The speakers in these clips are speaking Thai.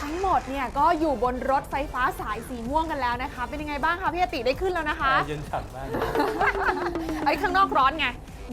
ทั้งหมดเนี่ยก็อยู่บนรถไฟฟ้าสายสีม่วงกันแล้วนะคะ เป็นยังไงบ้างคะพี่อติได้ขึ้นแล้วนะคะเย็นฉ่ำมากไอ้ข้างนอกร้อนไง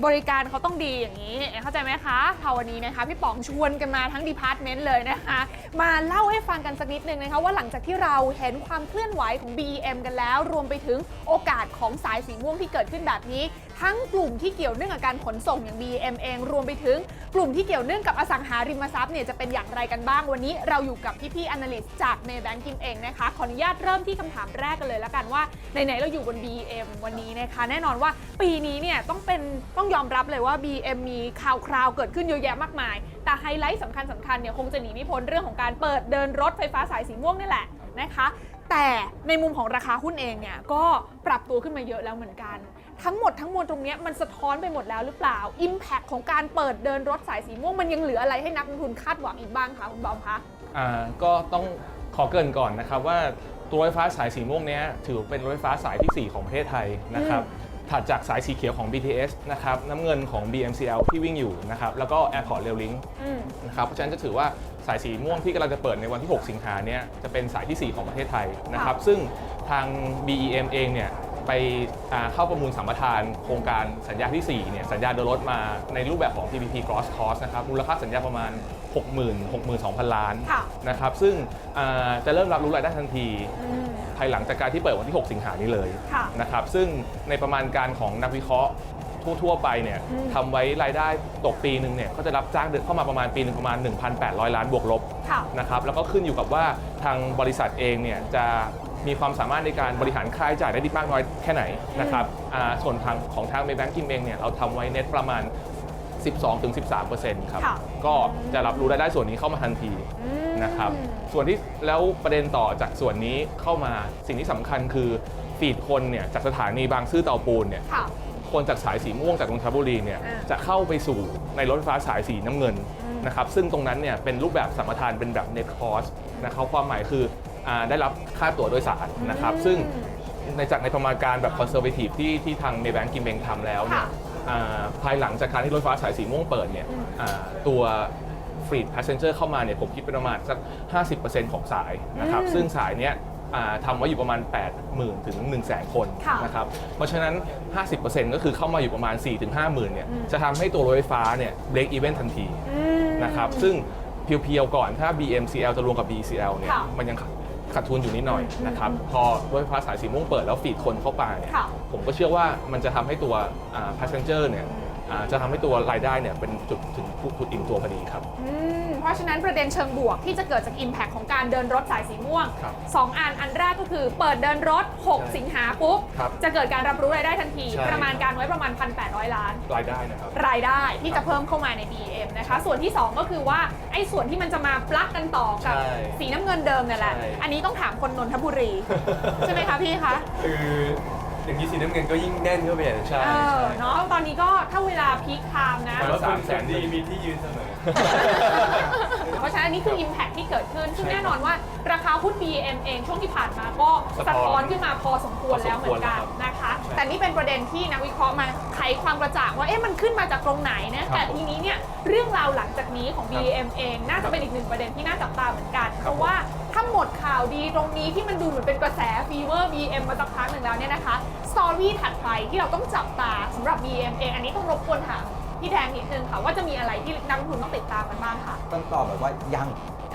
บริการเขาต้องดีอย่างนี้ เข้าใจไหมคะพาวันนี้นะคะ พี่ป๋องชวนกันมาทั้งดีพาร์ตเมนต์เลยนะคะ มาเล่าให้ฟังกันสักนิดนึงนะคะ ว่าหลังจากที่เราเห็นความเคลื่อนไหวของ BEM กันแล้ว รวมไปถึงโอกาสของสายสีม่วงที่เกิดขึ้นแบบนี้ ทั้งกลุ่มที่เกี่ยวเนื่องกับการขนส่งอย่าง B M เอง รวมไปถึงกลุ่มที่เกี่ยวเนื่องกับอสังหาริมทรัพย์เนี่ยจะเป็นอย่างไรกันบ้างวันนี้ เราอยู่กับพี่ๆ analyst จาก Maybank กิมเองนะคะขออนุญาตเริ่มที่คำถามแรกกันเลยแล้วกันว่าไหนๆเราอยู่บน B M วันนี้นะคะแน่นอนว่าปีนี้เนี่ยต้องเป็นต้องยอมรับเลยว่า BM มีข่าวคราวเกิดขึ้นเยอะแยะมากมาย แต่ไฮไลท์สำคัญสำคัญเนี่ยคงจะหนีไม่พ้นเรื่องของการเปิดเดินรถไฟฟ้าสายสีม่วงนี่แหละนะคะ แต่ในมุมของราคาหุ้นเองเนี่ยก็ปรับตัวขึ้นมาเยอะแล้วเหมือนกัน ทั้งหมดทั้งมวลตรงเนี้ยมันสะท้อนไปหมดแล้วหรือเปล่า Impact ของการเปิดเดินรถสายสีม่วงมันยังเหลืออะไรให้นักลงทุนคาดหวังอีกบ้างคะคุณบอมคะอ่าก็ต้องขอเกรินก่อนนะครับว่าตัวรถไฟฟ้าสายสีม่วงเนี้ยถือเป็นรถไฟฟ้าสายทีสี่ 4 ของประเทศไทยนะครับถัดจากสายสีเขียวของ BTS นะครับน้ำเงินของ BMCL ที่วิ่งอยู่นะครับแล้วก็ Airport Rail Link อืมนะครับเพราะฉะนั้นจะถือว่าสายสีม่วงที่กำลังจะเปิดในวันที่ 6 สิงหาเนี่ยจะเป็นสายทีสี่4 ของประเทศไทยนะครับซึ่งทาง BEM เองเนี่ย ไปอ่าเข้าประมูลสัมปทานโครงการสัญญาที่ 4 เนี่ย สัญญาเดินรถมาในรูปแบบของ PPP Cross Cost นะครับ มูลค่าสัญญาประมาณ 60,000 62,000 ล้านค่ะนะครับ ซึ่งอ่าจะเริ่มรับรู้รายได้ทันทีอืมภายหลังจากการที่เปิดวันที่ 6 สิงหานี้เลยค่ะนะครับ ซึ่งในประมาณการของนักวิเคราะห์ทั่ว ๆ ไปเนี่ยอืมทำไว้รายได้ตกปีหนึ่งเนี่ยก็จะรับจ้างเดือนเข้ามาประมาณปีหนึ่งประมาณ 1,800 ล้านบวกลบค่ะนะครับแล้วก็ขึ้นอยู่กับว่าทางบริษัทเองเนี่ยจะ มีความสามารถในการบริหารค่าใช้จ่ายได้ดีมากน้อยแค่ไหนนะครับอ่าส่วนทางของทางเมย์แบงกิ้งเองเนี่ยเราทำไว้เน็ตประมาณ 12-13%ครับค่ะก็จะรับรู้รายได้ส่วนนี้เข้ามาทันทีอืมนะครับส่วนที่แล้วประเด็นต่อจากส่วนนี้เข้ามาสิ่งที่สำคัญคือฟีดคนเนี่ยจากสถานีบางซื่อเตาปูนเนี่ยค่ะคนจากสายสีม่วงจากนนทบุรีเนี่ยอ่าจะเข้าไปสู่ในรถไฟฟ้าสายสีน้ำเงินอืมนะครับซึ่งตรงนั้นเนี่ยเป็นรูปแบบสัมปทานเป็นแบบ net cost นะครับความหมายคือ อาได้รับค่าตั๋วโดยสารนะครับซึ่งในจากในประมาณการแบบ conservative ที่ที่ทางเมแบงกิมเบงทำแล้วเนี่ยค่ะอ่าภายหลังจากการที่รถไฟฟ้าสายสีม่วงเปิดเนี่ยอืม อ่าตัว fleet passenger เข้ามาเนี่ยผมคิดเป็นประมาณสัก 50%ของสายนะครับอืมซึ่งสายเนี้ยอ่าทำไว้อยู่ประมาณ 80,000 ถึง 1 0 0 0 0แคนค่ะนะครับเพราะฉะนั้น 50%ก็คือเข้ามาอยู่ประมาณ 4-5ถึง50,000เนี่ยอืม จะทำให้ตัวรถไฟฟ้าเนี่ย break even ทันที อืม นะครับซึ่งเพียวๆก่อนถ้า BMCL จะรวมกับ BCL เนี่ยค่ะ มันยัง ขาดทุนอยู่นิดหน่อยอืมนะครับอืมพอรถไฟฟ้าสายสีม่วงเปิดแล้วฟีดคนเข้าไปเนี่ยค่ะผมก็เชื่อว่ามันจะทำให้ตัวอ่า passenger เนี่ยอ่า จะทำให้ตัวรายได้เนี่ยเป็นจุดถึงจุดอิ่มตัวพอดีครับอืมเพราะฉะนั้นประเด็นเชิงบวกที่จะเกิดจาก Impact ของการเดินรถสายสีม่วงครับ2อันอันแรกก็คือเปิดเดินรถ 6 สิงหาปุ๊บครับจะเกิดการรับรู้รายได้ทันทีใช่ประมาณการไว้ประมาณ 1,800 ล้าน รายได้นะครับรายได้ที่จะเพิ่มเข้ามาใน BM นะคะส่วนที่ 2 ก็คือว่าไอ้ส่วนที่มันจะมาปลักกันต่อกับใช่สีน้ำเงินเดิมเนี่ยแหละใช่อันนี้ต้องถามคนนนทบุรี ใช่ไหมคะพี่คะคือ อย่างนี้สีน้ำเงินก็ยิ่งแน่นเข้าไปใหญ่เลยใช่เออเนาะตอนนี้ก็ถ้าเวลาพีคไทม์นะแต่ว่าสามคนแสนดีมีที่ยืนเสมอ เพราะฉะนั้นอันนี้คือ Impact ที่เกิดขึ้น ซึ่งใช่แน่นอนว่าราคาหุ้น BM เองช่วงที่ผ่านมาก็สะสะท้อนท้อนขึ้นมาพอสมควรแล้วเหมือนกันพอสมควรแล้วครับนะคะใช่แต่นี่เป็นประเด็นที่นักวิเคราะห์มาไขความกระจ่างว่าเอ๊ะมันขึ้นมาจากตรงไหนนะครับแต่ทีนี้เนี่ยเรื่องราวหลังจากนี้ของครับ BM เองน่าจะเป็นอีกหนึ่งประเด็นที่น่าจับตาเหมือนกันคเพรับราะว่าถ้าหมดข่าวดีตรงนี้ที่มันดูเหมือนเป็นกระแสฟีเวอร์ BM มาสักพักหนึ่งแล้วเนี่ยนะคะสตอรี่ถัดไปที่เราต้องจับตาสำหรับ BM เองอันนี้ต้องรบกวนถาม พี่แดงนิดนึงค่ะ ว่าจะมีอะไรที่นักลงทุนต้องติดตามกันบ้างค่ะ ต้องตอบแบบว่ายัง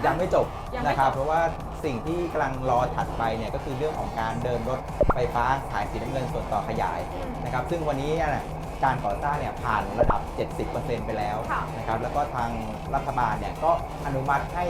ยังไม่จบยังไม่นะครับจบเพราะว่าสิ่งที่กำลังรอถัดไปเนี่ยก็คือเรื่องของการเดินรถไฟฟ้าสายสีน้ำเงินส่วนต่อขยายนะครับซึ่งวันนี้เนี่ยการก่อสร้างเนี่ยผ่านระดับ 70%ไปแล้วค่ะนะครับแล้วก็ทางรัฐบาลเนี่ยก็อนุมัติให้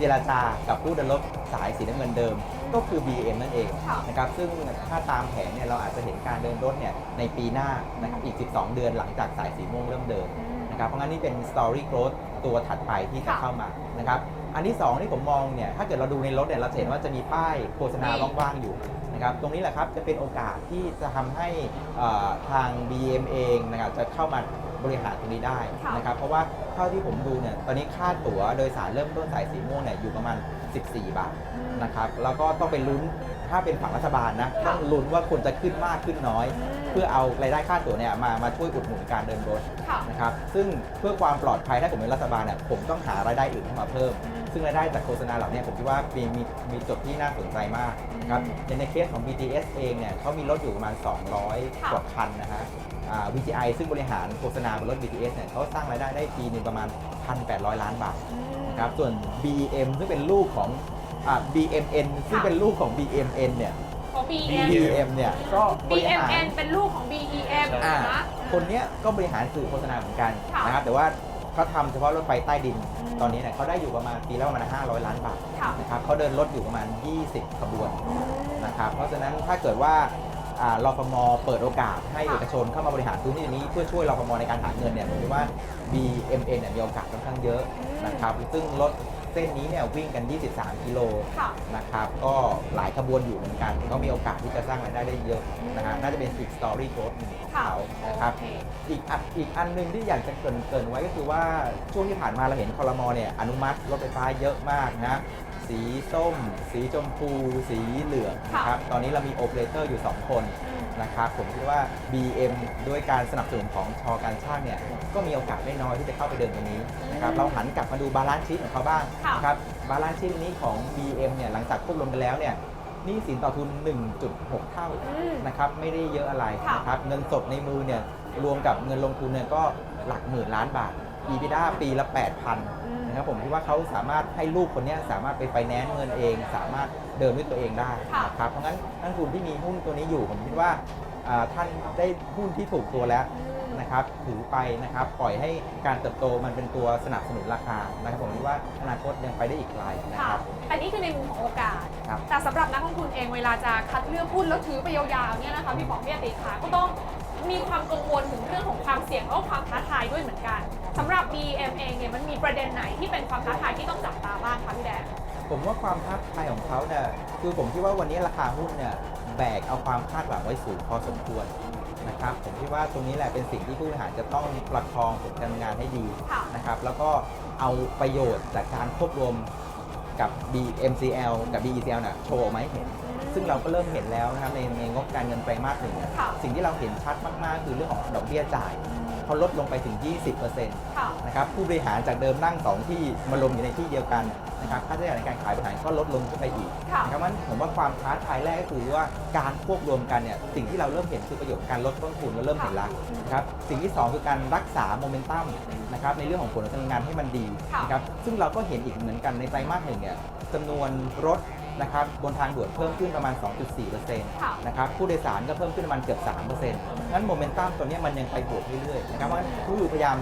เจรจากับผู้เดินรถสายสีน้ำเงินเดิม ก็คือ BM นั่นเองค่ะ นะครับซึ่งถ้าตามแผนเนี่ยเราอาจจะเห็นการเดินรถเนี่ยในปีหน้านะครับอีก 12 เดือนหลังจากสายสีม่วงเริ่มเดินอืม นะครับเพราะงั้นนี่เป็น story growth ตัวถัดไปที่จะค่ะเข้ามานะครับอันที่ 2 ที่ผมมองเนี่ยถ้าเกิดเราดูในรถเนี่ยเราจะเห็นว่าจะมีป้ายโฆษณานี่ ว่างๆอยู่ นะครับตรงนี้แหละครับจะเป็นโอกาสที่จะทำให้เอ่อทาง BM เองนะครับจะเข้ามาบริหารตรงนี้ได้ค่ะนะครับเพราะว่าเท่าที่ผมดูเนี่ยตอนนี้ค่าตั๋วโดยสารเริ่มต้นสายสีม่วงเนี่ยอยู่ประมาณ 14 บาทอืมนะครับแล้วก็ต้องไปลุ้นถ้าเป็นฝั่งรัฐบาลนะค่ะต้องลุ้นว่าควรจะขึ้นมากขึ้นน้อยอืมเพื่อเอารายได้ค่าตั๋วเนี่ยมามาช่วยอุดหนุนการเดินรถค่ะนะครับซึ่งเพื่อความปลอดภัยถ้าผมเป็นรัฐบาลเนี่ยผมต้องหารายได้อื่นเข้ามาเพิ่มอืม ซึ่งรายได้จากโฆษณาเหล่านี้ผมคิดว่ามีมีมีจุดที่น่าสนใจมากครับอย่างในเคสของ BTS เองเนี่ยเขามีรถอยู่ประมาณ 200 กว่าคันนะฮะอ่า VGI ซึ่งบริหารโฆษณาบนรถ BTS เนี่ยเขาสร้างรายได้ได้ปีหนึ่งประมาณ 1,800 ล้านบาทนะครับส่วน BM ซึ่งเป็นลูกของอ่า BMN ซึ่งเป็นลูกของ BMN เนี่ยของ BM BM เนี่ยก็บริหาร BMN เป็นลูกของ BEM อ่านะคนเนี้ยก็บริหารสื่อโฆษณาเหมือนกันค่ะนะครับแต่ว่า เขาทำเฉพาะรถไฟใต้ดินอืมตอนนี้เนี่ยเขาได้อยู่ประมาณปีละประมาณ500 ล้านบาทค่ะนะครับเขาเดินรถอยู่ประมาณ 20 ขบวนนะครับเพราะฉะนั้นถ้าเกิดว่าอ่ารฟมเปิดโอกาสให้ค่ะเอกชนเข้ามาบริหารพื้นที่นี้เพื่อช่วยรฟมในการหาเงินเนี่ยผมคิดว่า BMN เนี่ยมีโอกาสค่อนข้างเยอะอืมนะครับซึ่งรถ เส้นนี้เนี่ยวิ่งกัน 23 กิโลค่ะนะครับ ก็หลายขบวนอยู่เหมือนกัน ก็มีโอกาสที่จะสร้างรายได้ได้เยอะนะฮะน่าจะเป็นอีกสตอรี่โกดหนึ่งของค่ะเขานะครับโอเคอีกอันอีกอันหนึ่งที่อยากจะเกรินเกรินไว้ก็คือว่าช่วงที่ผ่านมาเราเห็นคอรมอเนี่ยอนุมัติรถไฟฟ้าเยอะมากนะสีส้ม สีชมพู สีเหลืองนะครับ ตอนนี้เรามีโอเปอเรเตอร์อยู่ 2 คนอืม นะครับผมคิดว่า BM ด้วยการสนับสนุนของชอการช่างเนี่ยก็มีโอกาสไม่น้อยที่จะเข้าไปเดินตรงนี้นะครับเราหันกลับมาดูบาลานซ์ชีตของเขาบ้างค่ะ นะครับบาลานซ์ชีตนี้ของ BM เนี่ยหลังจากควบรวมกันแล้วเนี่ยหนี่สินต่อทุน 1.6 เท่า อืม นะครับไม่ได้เยอะอะไรค่ะนะครับเงินสดในมือเนี่ยรวมกับเงินลงทุนเนี่ยก็หลักหมื่นล้านบาท EBITDA ปีละ8,000 นะครับผมคิดว่าเขาสามารถให้ลูกคนเนี้ยสามารถไปไฟแนนซ์เงินเอง สามารถเดินด้วยตัวเองได้ค่ะนะครับเพราะงั้นนักลงทุนที่มีหุ้นตัวนี้อยู่ผมคิดว่าอ่าท่านได้หุ้นที่ถูกตัวแล้วนะครับถือไปนะครับปล่อยให้การเติบโตมันเป็นตัวสนับสนุนราคานะครับผมคิดว่าอนาคตยังไปได้อีกไกลนะค่ะครับอันนี้คือในมุมของโอกาสครับแต่สำหรับนักลงทุนเองเวลาจะคัดเลือกหุ้นแล้วถือไปยาวๆเนี่ยนะคะพี่ป๋องพี่อติค่ะก็ต้อง มีความกังวลถึงเรื่องของความเสี่ยงแล้วก็ความท้าทายด้วยเหมือนกันสำหรับ BM เองเนี่ยมันมีประเด็นไหนที่เป็นความท้าทายที่ต้องจับตาบ้างคะพี่แดงผมว่าความท้าทายของเขาเนี่ยคือผมคิดว่าวันนี้ราคาหุ้นเนี่ยแบกเอาความคาดหวังไว้สูงพอสมควรนะครับผมคิดว่าตรงนี้แหละเป็นสิ่งที่ผู้บริหารจะต้องประคองผลการทำงานให้ดีค่ะนะครับแล้วก็เอาประโยชน์จากการควบรวมกับ BMCL กับ BECL น่ะโชว์ออกมาให้เห็น ซึ่งเราก็เริ่มเห็นแล้วนะครับในในงบการเงินไตรมาสหนึ่งเนี่ยค่ะ สิ่งที่เราเห็นชัดมากๆ คือเรื่องของดอกเบี้ยจ่ายเขาลดลงไปถึง 20%ค่ะนะครับผู้บริหารจากเดิมนั่ง2ที่มาลงอยู่ในที่เดียวกันนะครับค่าใช้จ่ายในการขายบริหารก็ลดลงขึ้นไปอีก ค่ะ นะครับมันผมว่าความท้าทายแรกก็คือว่าการควบรวมกันเนี่ยสิ่งที่เราเริ่มเห็นคือประโยชน์การลดต้นทุนเราเริ่มเห็นแล้วนะครับสิ่งที่2คือการรักษาโมเมนตัมนะครับในเรื่องของผลการทำงานให้มันดีค่ะ นะครับซึ่งเราก็เห็นอีกเหมือนกันในไตรมาสหนึ่งเนี่ยจำนวนรถ นะครับบนทางด่วนเพิ่มขึ้นประมาณ 2.4%ค่ะนะครับผู้โดยสารก็เพิ่มขึ้นประมาณเกือบ3%งั้นโมเมนตัมตัวเนี้ยมันยังไปบวกเรื่อยๆนะครับเพราะฉะนั้นผู้อยู่พยายาม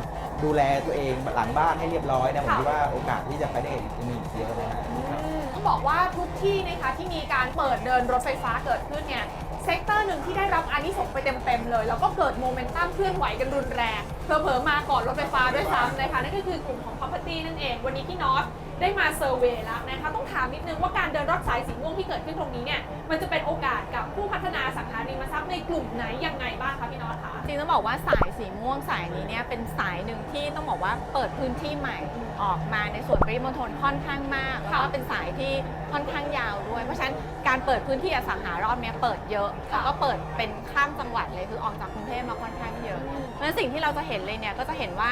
ดูแลตัวเองหลังบ้านให้เรียบร้อยนะผมค่ะคิดว่าโอกาสที่จะไปได้จะมีอีกเยอะนะฮะต้องบอกว่าทุกที่นะคะที่มีการเปิดเดินรถไฟฟ้าเกิดขึ้นเนี่ยเซกเตอร์หนึ่งที่ได้รับอานิสงส์ไปเต็มๆเลย แล้วก็เกิดโมเมนตัมเคลื่อนไหวกันรุนแรงเผลอๆมาก่อนรถไฟฟ้าด้วยซ้ำนะคะนั่นก็คือกลุ่มของ property นั่นเอง วันนี้พี่น็อต ได้มาเซอร์เวย์แล้วนะคะต้องถามนิดนึงว่าการเดินรถสายสีม่วงที่เกิดขึ้นตรงนี้เนี่ยมันจะเป็นโอกาสกับผู้พัฒนาสังหาริมทรัพย์ในกลุ่มไหนยังไงบ้างคะพี่น็อตคะจริงต้องบอกว่าสายสีม่วงสายนี้เนี่ยเป็นสายหนึ่งที่ต้องบอกว่าเปิดพื้นที่ใหม่ออกมาในส่วนปริมณฑลค่อนข้างมากแล้วก็ค่ะเป็นสายที่ค่อนข้างยาวด้วย เพราะฉะนั้นการเปิดพื้นที่อสังหารอบเนี้ยเปิดเยอะแล้วก็เปิดเป็นข้ามจังหวัดเลยคือออกจากกรุงเทพมาค่อนข้างเยอะเพราะฉะนั้นสิ่งที่เราจะเห็นเลยเนี่ยก็จะเห็นว่า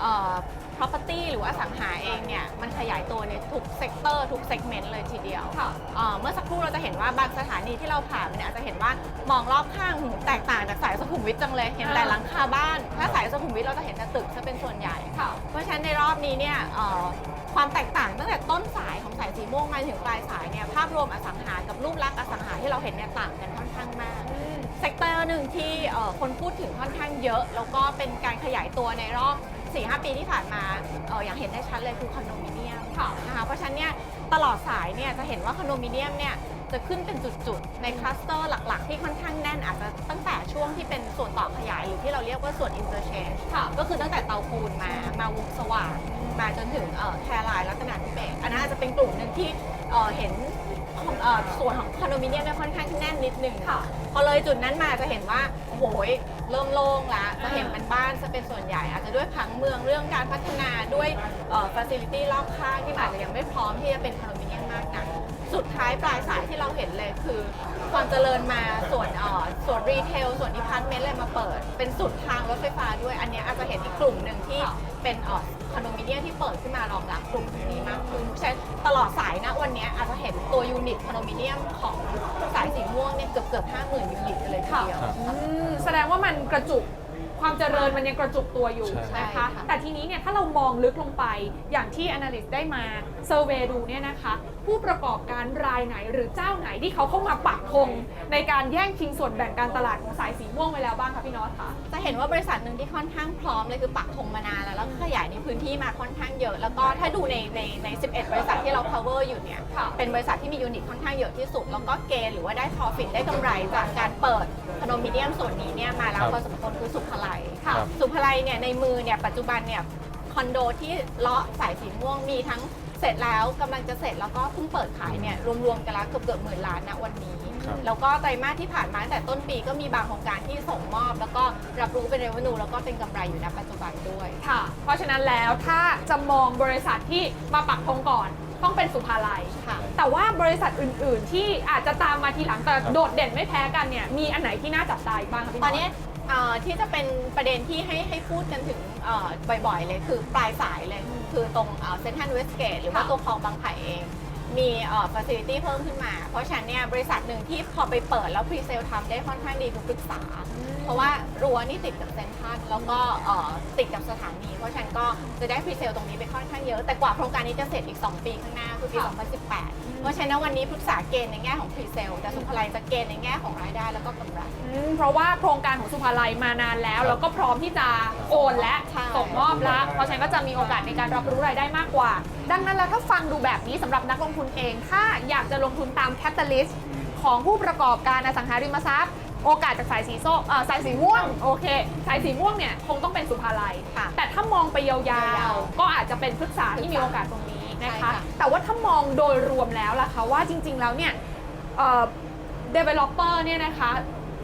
เอ่อ property หรือว่าอสังหาเองเนี่ยมันขยายตัวในทุกเซกเตอร์ทุกเซกเมนต์เลยทีเดียวค่ะเอ่อเมื่อสักครู่เราจะเห็นว่าบางสถานีที่เราผ่านเนี่ยอาจจะเห็นว่ามองรอบข้างหูแตกต่างจากสายสุขุมวิทจังเลยเห็นแต่หลังคาบ้าน ถ้าสายสุขุมวิทเราจะเห็นแต่ตึกจะเป็นส่วนใหญ่ค่ะเพราะฉะนั้นในรอบนี้เนี่ยเอ่อความแตกต่างตั้งแต่ต้นสายของสายสีม่วงมาถึงปลายสายเนี่ยภาพรวมอสังหากับรูปลักษณ์อสังหาที่เราเห็นเนี่ยต่างกันค่อนข้างมากเซกเตอร์หนึ่งที่เอ่อคนพูดถึงค่อนข้างเยอะ แล้วก็เป็นการขยายตัวในรอบ 4-5ปีที่ผ่านมาเอออย่างเห็นได้ชัดเลยคือคอนโดมิเนียมค่ะนะคะเพราะฉะนั้นเนี่ยตลอดสายเนี่ยจะเห็นว่าคอนโดมิเนียมเนี่ยจะขึ้นเป็นจุดๆ ในคลัสเตอร์หลักๆ ที่ค่อนข้างแน่นอาจจะตั้งแต่ช่วงที่เป็นส่วนต่อขยาย หรือที่เราเรียกว่าส่วน interchange ค่ะก็คือตั้งแต่เตาปูนมามาวงสว่างมาจนถึงเอ่อแคร์ไลน์รัตนาธิเบศรอันนั้นอาจจะเป็นกลุ่มหนึ่งที่เอ่อเห็น เอ่อส่วนของคอนโดมิเนียมเนี่ยค่อนข้างแน่นนิดหนึ่งค่ะ พอเลยจุดนั้นมาจะเห็นว่าโอ้โหยเริ่มโล่งละจะเห็นเป็นบ้านจะเป็นส่วนใหญ่อาจจะด้วยผังเมืองเรื่องการพัฒนาด้วยเอ่อ facility รอบข้างที่มันอาจจะยังไม่พร้อมที่จะเป็นคอนโดมิเนียมมากนักสุดท้ายปลายสายที่เราเห็นเลยคือ ความเจริญมาส่วนเอ่อส่วนรีเทลส่วนดีพาร์ตเมนต์เลยมาเปิด เป็นสุดทางรถไฟฟ้าด้วย อันเนี้ยอาจจะเห็นอีกกลุ่มหนึ่งที่เป็นเอ่อคอนโดมิเนียมที่เปิดขึ้นมารองรับกลุ่มนี้มากขึ้นเพราะฉะนั้นตลอดสายนะวันเนี้ยอาจจะเห็นตัวยูนิตคอนโดมิเนียมของสายสีม่วงเนี่ยเกือบเกือบห้าหมื่นยูนิตกันเลยทีเดียวครับอืมแสดงว่ามันกระจุกความเจริญมันยังกระจุกตัวอยู่ใช่นะคะใช่ค่ะ แต่ทีนี้เนี่ยถ้าเรามองลึกลงไปอย่างที่ Analyst ได้มา เซอร์เวยดูเนี่ยนะคะ ผู้ประกอบการรายไหนหรือเจ้าไหนที่เขาเข้ามาปักธงในการแย่งชิงส่วนแบ่งการตลาดของสายสีม่วงไว้แล้วบ้างคะพี่น็อตคะจะเห็นว่าบริษัทหนึ่งที่ค่อนข้างพร้อมเลยคือปักธงมานานแล้วแล้วก็ขยายในพื้นที่มาค่อนข้างเยอะ แล้วก็ถ้าดูในในใน 11 บริษัทที่เรา cover อยู่เนี่ยค่ะเป็นบริษัทที่มียูนิตค่อนข้างเยอะที่สุดแล้วก็เกณฑ์หรือว่าได้ profit ได้กำไรจากการเปิดคอนโดมิเนียมส่วนนี้เนี่ยมาแล้วครับพอสมควรคือสุภาลัยครับสุภาลัยเนี่ยในมือเนี่ยปัจจุบันเนี่ยคอนโดที่เลาะสายสีม่วงมีทั้ง เสร็จแล้วกำลังจะเสร็จแล้วก็เพิ่งเปิดขายเนี่ยรวมๆกันแล้วเกือบเกือบหมื่นล้านณวันนี้ ครับ แล้วก็ไตรมาสที่ผ่านมาตั้งแต่ต้นปีก็มีบางโครงการที่ส่งมอบ แล้วก็รับรู้เป็นเรเวนูแล้วก็เป็นกำไรอยู่ณปัจจุบันด้วย ค่ะ เพราะฉะนั้นแล้วถ้าจะมองบริษัทที่มาปักธงก่อน ต้องเป็นสุภาลัย ค่ะ แต่ว่าบริษัทอื่น ๆ ที่อาจจะตามมาทีหลังแต่ครับโดดเด่นไม่แพ้กันเนี่ยมีอันไหนที่น่าจับตาอีกบ้างคะพี่ตอนนี้ เอ่อที่จะเป็นประเด็นที่ให้ให้พูดกันถึงเอ่อบ่อยๆ เลยคือปลายสายเลย คือตรงเซ็นทรัลเวสเกตหรือว่าตัวคลองบางไผ่เอง มีเอ่อ facility เพิ่มขึ้นมา เพราะฉะนั้นเนี่ยบริษัทหนึ่งที่พอไปเปิดแล้วพรีเซลทำได้ค่อนข้างดีคือปรึกษา เพราะว่ารั้วนี่ติดกับเซ็นทรัลแล้วก็เอ่อติดกับสถานี เพราะฉะนั้นก็จะได้พรีเซลตรงนี้ไปค่อนข้างเยอะ แต่กว่าโครงการนี้จะเสร็จอีก 2 ปีข้างหน้าคือปี2018 เพราะฉะนั้นวันนี้ปรึกษาเกณฑ์ในแง่ของพรีเซลแต่สุภาลัยจะเกณฑ์ในแง่ของรายได้แล้วก็กำไร อืมเพ ราะว่าโครงการของสุภาลัยมานานแล้ว แล้วก็พร้อมที่จะโอนและใช่ส่งมอบแล้วเพราะฉะนั้นก็จะมีโอกาสในการรับรู้รายได้มากกว่า ดังนั้นแล้วถ้าฟังดูแบบนี้สำหรับนักลงทุนเอง ถ้าอยากจะลงทุนตามแคตตาลิสต์ของผู้ประกอบการอสังหาริมทรัพย์โอกาสจากสายสีส้มเอ่อสายสีม่วงโอเค สายสีม่วงเนี่ยคงต้องเป็นสุภาลัยค่ะแต่ถ้ามองไปยาวาวๆ ก็อาจจะเป็นพฤกษาที่มีโอกาสตรงนี้นะใช่คะค่ะแต่ว่าถ้ามองโดยรวมแล้วล่ะคะว่าจริงๆแล้วเนี่ยเอ่อ developer เนี่ยนะคะ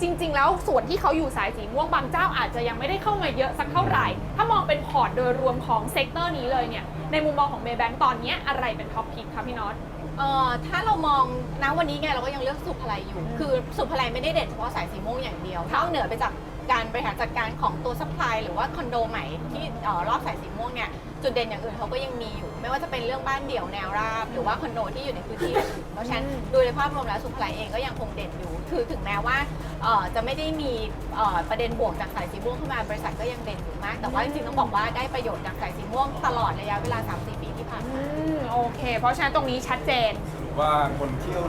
จริง ๆ แล้วส่วนที่เขาอยู่สายสีม่วงบางเจ้าอาจจะยังไม่ได้เข้ามาเยอะสักเท่าไหร่ ถ้ามองเป็นพอร์ตโดยรวมของเซกเตอร์นี้เลยเนี่ยในมุมมองของเมย์แบงตอนเนี้ยอะไรเป็นท็อปพิกคะพี่น็อตเอ่อถ้าเรามองนะวันนี้ไงเราก็ยังเลือกสุภาลัยอยู่ คือสุภาลัยไม่ได้เด่นเฉพาะสายสีม่วงอย่างเดียวค่ะนอกเหนือไปจากการบริหารจัดการของตัวซัพพลายหรือว่าคอนโดใหม่ที่เอ่อรอบสายสีม่วงเนี่ย จุดเด่นอย่างอื่นเขาก็ยังมีอยู่ ไม่ว่าจะเป็นเรื่องบ้านเดี่ยวแนวราบ หรือว่าคอนโดที่อยู่ในพื้นที่อื่นเพราะฉะนั้นโดยในภาพรวมแล้วสุภาลัยเองก็ยังคงเด่นอยู่ คือถึงแม้ว่าเอ่อจะไม่ได้มีเอ่อประเด็นบวกจากสายสีม่วงเข้ามาบริษัทก็ยังเด่นอยู่มาก แต่ว่าจริงๆต้องบอกว่าได้ประโยชน์จากสายสีม่วงตลอดระยะเวลา 3-4 ปีที่ผ่านมา อืมโอเค เพราะฉะนั้นตรงนี้ชัดเจนว่าคนเที่ยว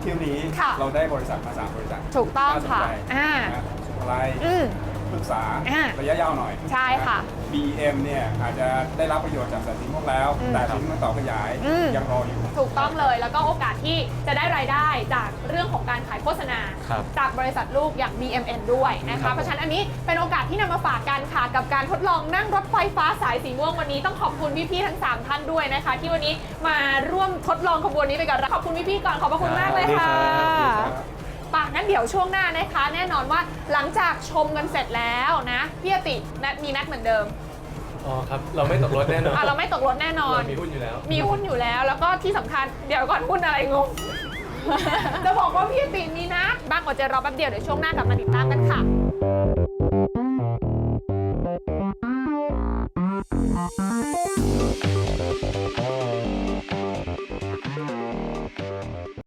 เที่ยวนี้ ค่ะ เราได้บริษัทมาสามบริษัทถูกต้องน่าสนค่ะใจอ่า นะสุภาลัยอืม ปรึกษาอ่าระยะยาวหน่อยใช่ค่ะน BM เนี่ยอาจจะได้รับประโยชน์จากสายสีม่วงแล้ว อืมแต่ชิ้นมันต่อขยายอืม ยังรออยู่ ถูกต้องเลยแล้วก็โอกาสที่จะได้รายได้จากเรื่องของการขายโฆษณา ครับจากบริษัทลูกอย่าง BMN ด้วยนะครัคะ บ เพราะฉะนั้นอันนี้เป็นโอกาสที่นำมาฝากกันค่ะ กับการทดลองนั่งรถไฟฟ้าสายสีม่วงวันนี้ต้องขอบคุณพี่ๆทั้ง 3 ท่านด้วยนะคะ ที่วันนี้มาร่วมทดลองขบวนนี้ไปกับเราขอบคุณพี่ๆก่อนขอบพระคุณมากเลยค่ะ ป่ะงั้นเดี๋ยวช่วงหน้านะคะ แน่นอนว่าหลังจากชมกันเสร็จแล้วนะพี่อตินัดมีนัดเหมือนเดิมอ๋อครับ เราไม่ตกรถแน่นอนอะเราไม่ตกรถแน่นอน เรามีหุ้นอยู่แล้ว มีหุ้นอยู่แล้วแล้วก็ที่สำคัญเดี๋ยวก่อนหุ้นอะไรงง จะบอกว่าพี่ติมีนะ บ้างกว่าจะรอแป๊บเดียวเดี๋ยวช่วงหน้ากลับมาติดตามกันค่ะ Thank